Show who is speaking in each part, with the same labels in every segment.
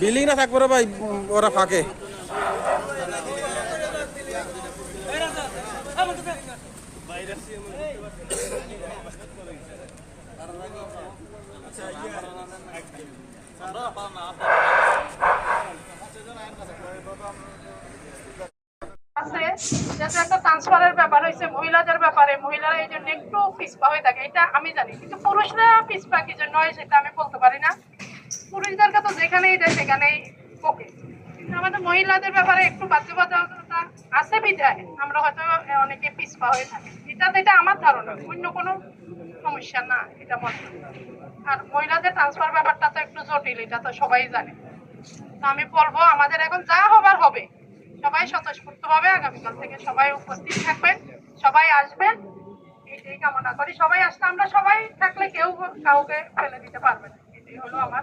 Speaker 1: Building না থাকব ভাই ওরা ফাঁকে।
Speaker 2: আছে একটা ট্রান্সফারের ব্যাপার হয়েছে, মহিলাদের ব্যাপারে, মহিলারা এই জন্য একটু পিছপা হয়ে থাকে, এটা আমি জানি। কিন্তু পুরুষরা আমি বলতে পারি না। পুরুষদেরকে তো যেখানেই সেখানেই ব্যাপারে একটু আছে বিধায় আমরা হয়তো অনেকে পিছপা হয়ে থাকি। এটা এটা আমার ধারণা, অন্য কোনো সমস্যা না, এটা মনে। আর মহিলাদের ট্রান্সফার ব্যাপারটা তো একটু জটিল, এটা তো সবাই জানে। আমি বলব, আমাদের এখন যা হবার হবে সবাই স্বতঃস্ফূর্ত ভাবে আগামীকাল থেকে সবাই উপস্থিত থাকবেন সবাই আসবেন। এইটাই কামনা করি। সবাই আসলে আমরা সবাই থাকলে কেউ কাউকে ফেলে দিতে পারবে না। এটাই হলো আমার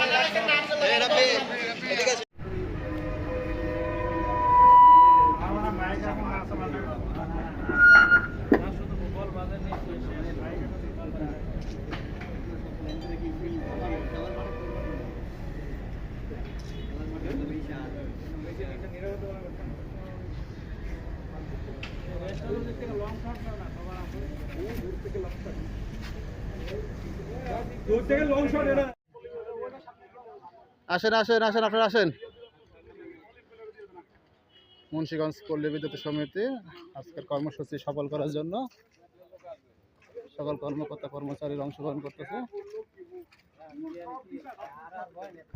Speaker 3: আসেন আসেন আসেন, আপনারা আসেন। মুন্সিগঞ্জ পল্লী বিদ্যুৎ সমিতি, আজকের কর্মসূচি সফল করার জন্য সকল কর্মকর্তা কর্মচারীর অংশগ্রহণ করতেছে।